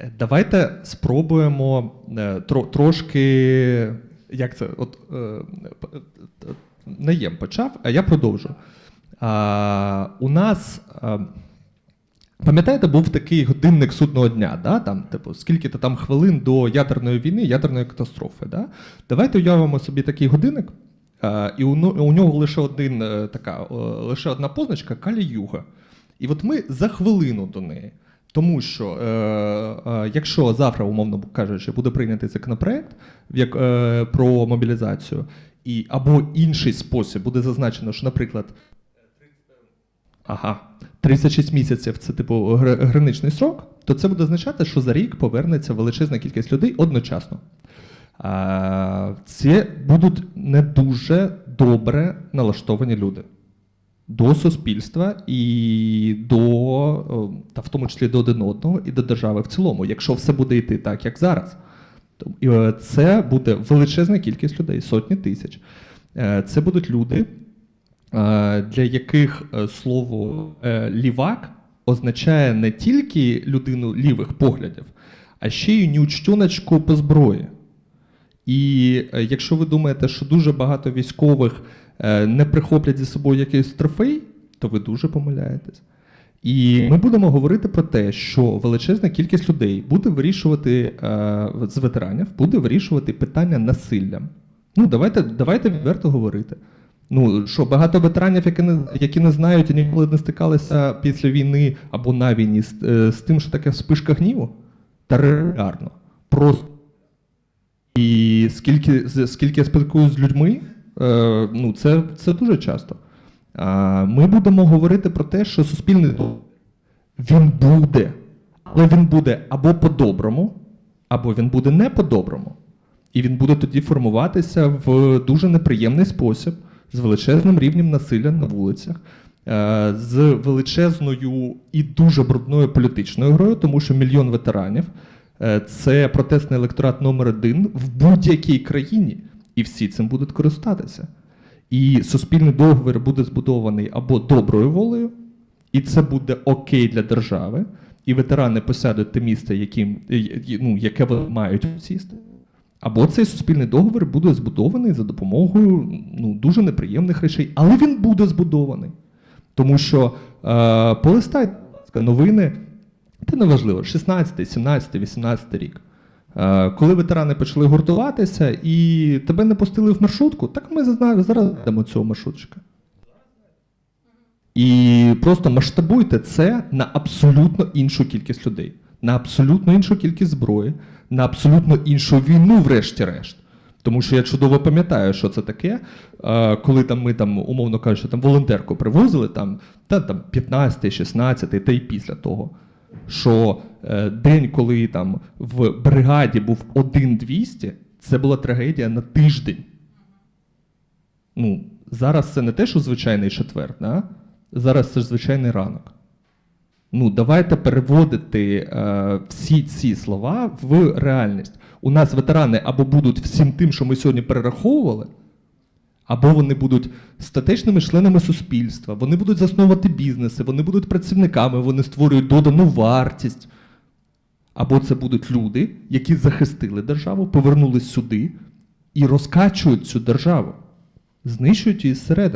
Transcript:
Е, Давайте спробуємо е, трошки. Як це? От, е, е, Наєм почав, а я продовжу. А, у нас. а, Пам'ятаєте, був такий годинник судного дня, да? там, типу, скільки то там хвилин до ядерної війни, ядерної катастрофи. Да? Давайте уявимо собі такий годинник, а, і у, у нього лише, один, е, така, е, лише одна позначка Калі-Юга. І от ми за хвилину до неї. Тому що е, е, якщо завтра, умовно кажучи, буде прийнятий законопроект як, е, про мобілізацію, і, або інший спосіб буде зазначено, що, наприклад, ага, 36 місяців це типу граничний срок, то це буде означати, що за рік повернеться величезна кількість людей одночасно. А, це будуть не дуже добре налаштовані люди до суспільства і до, та в тому числі до один одного, і до держави в цілому, якщо все буде йти так, як зараз. Е, Це буде величезна кількість людей, сотні тисяч. Е, Це будуть люди, е, для яких слово лівак означає не тільки людину лівих поглядів, а ще й нючтюночку по зброї. І якщо ви думаєте, що дуже багато військових не прихоплять зі собою якийсь трофей, то ви дуже помиляєтесь. І ми будемо говорити про те, що величезна кількість людей буде вирішувати е, з ветеранів, буде вирішувати питання насиллям. Ну, давайте, давайте відверто говорити. Ну, що багато ветеранів, які не, які не знають і ніколи не стикалися після війни або на війні з, е, з тим, що таке вспишка гніву, та регулярно. Просто і скільки, скільки я спілкуюся з людьми, е, ну, це, це дуже часто. Ми будемо говорити про те, що суспільний він буде, але він буде або по-доброму, або він буде не по-доброму. І він буде тоді формуватися в дуже неприємний спосіб, з величезним рівнем насилля на вулицях, е, з величезною і дуже брудною політичною грою, тому що мільйон ветеранів е, це протестний електорат номер один в будь-якій країні, і всі цим будуть користатися. І суспільний договір буде збудований або доброю волею, і це буде окей для держави, і ветерани посядуть те місце, яким, е, е, ну, яке вони мають сісти. Або цей суспільний договір буде збудований за допомогою ну, дуже неприємних речей, але він буде збудований. Тому що е, полистайте новини, це неважливо, 16, 17, 18 рік. Е, коли ветерани почали гуртуватися і тебе не пустили в маршрутку, так ми зараз йдемо цього маршрутчика. І просто масштабуйте це на абсолютно іншу кількість людей, на абсолютно іншу кількість зброї, на абсолютно іншу війну, врешті-решт. Тому що я чудово пам'ятаю, що це таке, е, коли там ми там, умовно кажучи, там волонтерку привозили, там, та, там 15, 16, та й після того. Що е, день, коли там в бригаді був 1-200, це була трагедія на тиждень. Ну, зараз це не те, що звичайний четвер, да? зараз це звичайний ранок. Ну, давайте переводити е, всі ці слова в реальність. У нас ветерани або будуть всім тим, що ми сьогодні перераховували, або вони будуть статечними членами суспільства, вони будуть засновувати бізнеси, вони будуть працівниками, вони створюють додану вартість. Або це будуть люди, які захистили державу, повернулись сюди і розкачують цю державу, знищують її зсередини.